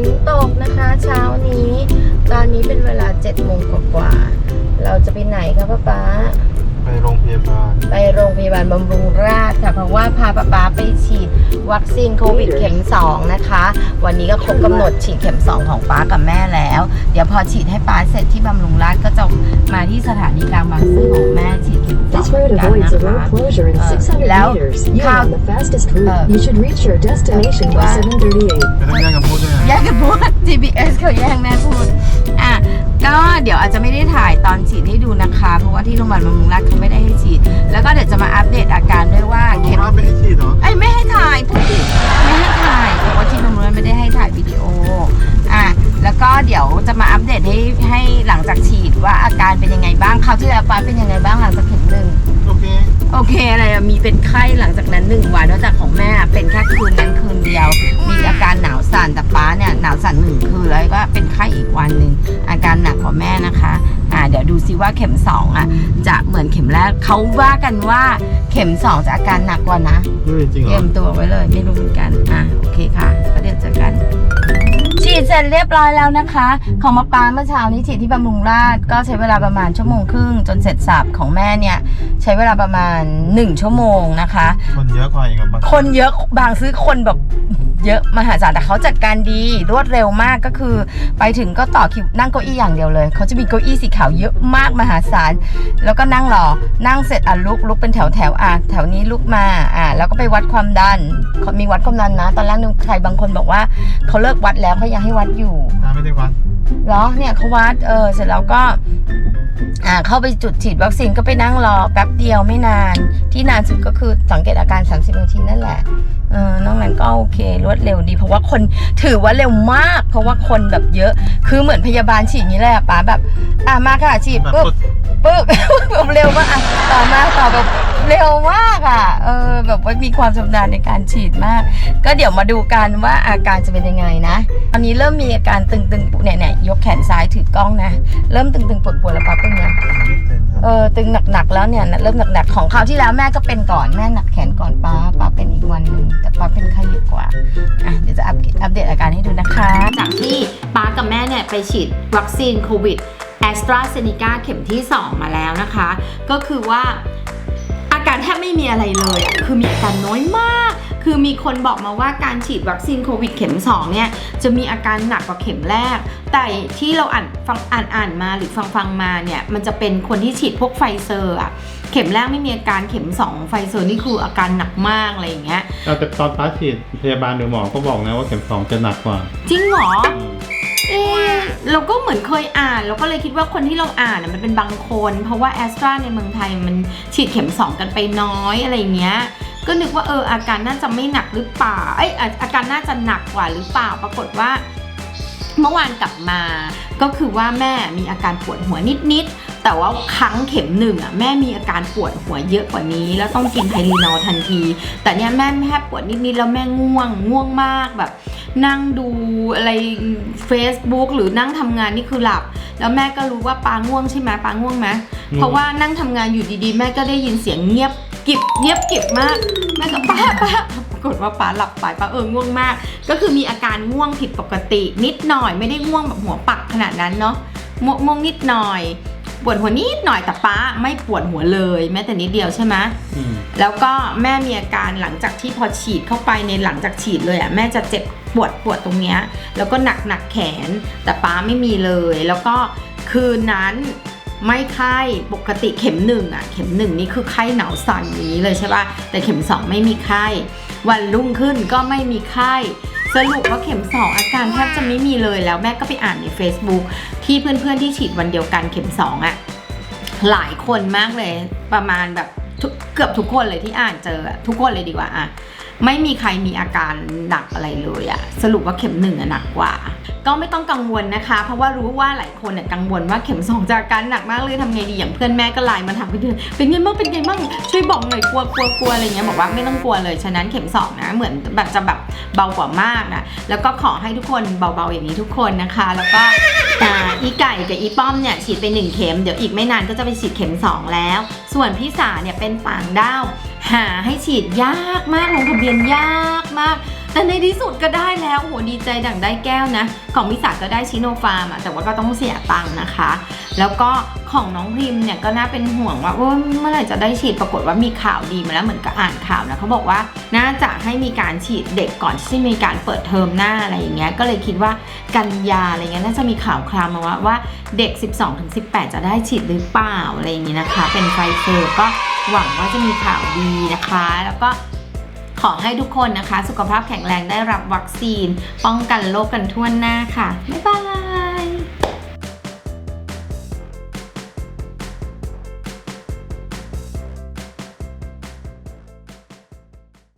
นตกนะคะ เช้านี้ ตอนนี้เป็นเวลา7โมงกว่าๆเราจะไปไหนคะป้าป๊าไปโรงพยาบาล ไปโรงพยาบาลบำรุงราษฎร์ค่ะเพราะว่าพาป๊าป๊าไปฉีด วัคซีนโควิดเข็ม 2 นะคะ วันนี้ก็ครบกำหนดฉีดเข็ม 2 ของป๊ากับแม่แล้ว เดี๋ยวพอฉีดให้ป๊าเสร็จที่บำรุงราษฎร์ก็จะมาที่สถานีกลางบางซื่อของแม่ฉีดเข็ม This 2 road กัน avoids นะ a road คะ closure in Uh, 600แล้ว meters. You're ข้าว on the fastest route. Uh, you should reach your destination by ว่า 738. ไม่ต้องแย่งกันพูดด้วยนะแย่งกันพูด GPS เขาแย่งแม่พูดอะก็เดี๋ยวอาจจะไม่ได้ถ่ายตอนฉีดให้ดูนะคะ เพราะว่าที่โรงพยาบาลบำรุงราษฎร์เขาไม่ได้ให้ฉีด แล้วก็เดี๋ยวจะมาอัปเดตอาการด้วยว่า เดี๋ยวจะมาอัปเดตให้ให้หลังจากฉีดว่าอาการเป็นยังไงบ้างคราวที่แล้วป้าเป็นยังไงบ้างหลังจากเข็มหนึ่ง โอเค โอเคอะไรอะมีเป็นไข้หลังจากนั้นหนึ่งวันนอกจากของแม่เป็นแค่คืนนั้นคืนเดียว มีอาการหนาวสั่นแต่ป้าเนี่ยหนาวสั่นหนึ่งคืนแล้วก็เป็นไข้อีกวันหนึ่งอาการหนักกว่าแม่นะคะอ่าเดี๋ยวดูซิว่าเข็มสองอะจะเหมือนเข็มแรกเขาว่ากันว่าเข็มสองจะอาการหนักกว่านะเฮ้ยจริงเหเตรรีอยมตัวไว้เลยไม่รู้เหมือนกันอะโอเคค่ะก็เดี๋ยวเจอกัน ฉีดเสร็จเรียบร้อยแล้วนะคะ ของมะปรางเมื่อเช้านี้ฉีดที่บำรุงราษฎร์ก็ใช้เวลาประมาณชั่วโมงครึ่งจนเสร็จสับของแม่เนี่ยใช้เวลาประมาณ 1 ชั่วโมงนะคะ คนเยอะกว่าอีกอะบางคนเยอะบางซื้อคนแบบเยอะมหาศาลแต่เขาจัดการดีรวดเร็วมากก็คือ ไปถึงก็ต่อคิวนั่งเก้าอี้อย่างเดียวเลยเขาจะมีเก้าอี้สีขาวเยอะมากมหาศาลแล้วก็นั่งรอนั่งเสร็จอะลุกลุกเป็นแถวแถวอะแถวนี้ลุกมาอะแล้วก็ไปวัดความดันเขามีวัดความดันนะ ตอนแรกนึกใครบางคนบอกว่าเขาเลิกวัดแล้วเขายังให้วัดอยู่ตาไม่ได้วัด เหรอเนี่ยเขาวัดเออเสร็จแล้วก็อ่าเข้าไปจุดฉีดวัคซีนก็ไปนั่งรอแป๊บเดียวไม่นาน ที่นานสุดก็คือสังเกตอาการ 30 นาทีนั่นแหละเออนอกนั้นก็โอเครวดเร็วดี เพราะว่าคนถือว่าเร็วมาก เพราะว่าคนแบบเยอะ คือเหมือนพยาบาลฉีดนี้แหละป้าแบบ อ่ามาค่ะฉีดปุ๊บ ปุ๊บแบบเร็วมากอะต่อมาต่อแบบเร็วมากอะเออแบบว่ามีความชำนาญในการฉีดมาก ก็เดี๋ยวมาดูกันว่าอาการจะเป็นยังไงนะตอนนี้เริ่มมีอาการตึงๆปุ๊เนี่ยเนี่ยยกแขนซ้ายถือกล้องนะ เริ่มตึงๆปวดๆแล้วปั๊บเป็นไงไม่เต็มครับเออตึงหนักๆแล้วเนี่ยเริ่มหนักๆของคราวที่แล้วแม่ก็เป็นก่อนแม่หนักแขนก่อนป้าป้าเป็นอีกวันหนึ่งแต่ป้าเป็นไข้เยอะกว่าอะเดี๋ยวจะอัปอัปเดตอาการให้ดูนะคะ จากที่ป้ากับแม่เนี่ยไปฉีดวัคซีนโควิด แอสตราเซเนกาเข็มที่ 2 มาแล้วนะคะ ก็คือว่าอาการแทบไม่มีอะไรเลยอะคือมีอาการน้อยมาก คือมีคนบอกมาว่าการฉีดวัคซีนโควิดเข็ม 2 เนี่ย จะมีอาการหนักกว่าเข็มแรก แต่ที่เราอ่านฟังอ่านอ่านมาหรือฟังฟังมาเนี่ย มันจะเป็นคนที่ฉีดพวกไฟเซอร์อะเข็มแรกไม่มีอาการเข็ม 2 ไฟเซอร์นี่คืออาการหนักมากอะไรอย่างเงี้ยแต่ตอนป้าฉีดพยาบาลหรือหมอก็บอกนะว่าเข็มสองจะหนักกว่า จริงเหรออืม เอ๊ะเราก็เหมือนเคยอ่านเราก็เลยคิดว่าคนที่เราอ่านน่ะมันเป็นบางคน เพราะว่าแอสตราในเมืองไทยมันฉีดเข็ม 2 กันไปน้อยอะไรเงี้ย ก็นึกว่าเอออาการน่าจะไม่หนักหรือเปล่าเอ้ยอาอาการน่าจะหนักกว่าหรือเปล่าปรากฏว่า เมื่อวานกลับมา ก็คือว่าแม่มีอาการปวดหัวนิดๆ แต่ว่าครั้งเข็มหนึ่งอะแม่มีอาการปวดหัวเยอะกว่านี้ แล้วต้องกินไทลีนอลทันที แต่เนี้ยแม่แค่ปวดนิดๆแล้วแม่ง่วงง่วงมากแบบ นั่งดูอะไร Facebook หรือนั่งทำงานนี่คือหลับ แล้วแม่ก็รู้ว่าปาง่วงใช่ไหมปาง่วงไหมเพราะว่านั่งทำงานอยู่ดีๆ แม่ก็ได้ยินเสียงเงียบกิบเงียบกิบมากแม่ก็ป้าป้าปรากฏว่าป้าหลับไปป้าเออง่วงมาก ก็คือมีอาการง่วงผิดปกติ นิดหน่อยไม่ได้ง่วงแบบหัวปักขนาดนั้นเนาะง่วงง่วงนิดหน่อย ปวดหัวนิดหน่อยแต่ป้าไม่ปวดหัวเลยแม้แต่นิดเดียวใช่ไหมอืมแล้วก็แม่มีอาการหลังจากที่พอฉีดเข้าไปในหลังจากฉีดเลยอะแม่จะเจ็บปวดปวดตรงเนี้ยแล้วก็หนักหนักแขนแต่ป้าไม่มีเลย แล้วก็คืนนั้นไม่ไข้ปกติเข็มหนึ่งอะเข็มหนึ่งนี่คือไข้หนาวสั่นอย่างนี้เลยใช่ป่ะแต่เข็มสองไม่มีไข้ วันรุ่งขึ้นก็ไม่มีไข้ สรุปว่าเข็มสองอาการแทบจะไม่มีเลยแล้วแม่ก็ไปอ่านใน Facebook ที่เพื่อนๆที่ฉีดวันเดียวกันเข็มสองอะหลายคนมากเลยประมาณแบบ เกือบทุกคนเลยที่อ่านเจอทุกคนเลยดีกว่าอะไม่มีใครมีอาการหนักอะไรเลยอะสรุปว่าเข็มหนึ่งอะหนักกว่า ก็ไม่ต้องกังวลนะคะ เพราะว่ารู้ว่าหลายคนเนี่ยกังวลว่าเข็มสองจะอาการหนักมากเลยทำไงดีอย่างเพื่อนแม่ก็ไลน์มาถามเพื่อนเป็นไงบ้างเป็นไงบ้างช่วยบอกหน่อยกลัวกลัวกลัวอะไรเงี้ยบอกว่าไม่ต้องกลัวเลยฉะนั้นเข็มสองนะเหมือนแบบจะแบบเบากว่ามากนะแล้วก็ขอให้ทุกคนเบาๆอย่างนี้ทุกคนนะคะ แล้วก็ อีไก่กับอีป้อมเนี่ยฉีดไป 1 เข็ม เดี๋ยวอีกไม่นานก็จะไปฉีดเข็ม 2 แล้ว ส่วนพี่สาเนี่ยเป็นต่างด้าว หาให้ฉีดยากมากลงทะเบียนยากมาก แต่ในที่สุดก็ได้แล้ว โอ้โห ดีใจดั่งได้แก้วนะ ของมิสาก็ได้ชิโนฟาร์มอะแต่ว่าก็ต้องเสียตังค์นะคะ แล้วก็ของน้องพิมเนี่ยก็น่าเป็นห่วงว่าเมื่อไหร่จะได้ฉีดปรากฏว่ามีข่าวดีมาแล้วเหมือนกับอ่านข่าวนะเขาบอกว่าน่าจะให้มีการฉีดเด็กก่อนที่มีการเปิดเทอมหน้าอะไรอย่างเงี้ยก็เลยคิดว่ากันยาอะไรเงี้ยน่าจะมีข่าวคราวมาว่าว่าเด็ก 12-18 จะได้ฉีดหรือเปล่าอะไรอย่างงี้นะคะ เป็นไฟเซอร์ก็หวังว่าจะมีข่าวดีนะคะ แล้วก็ ขอให้ทุกคนนะคะ สุขภาพแข็งแรงได้รับวัคซีน ป้องกันโรคกันทั่วหน้าค่ะบ๊ายบาย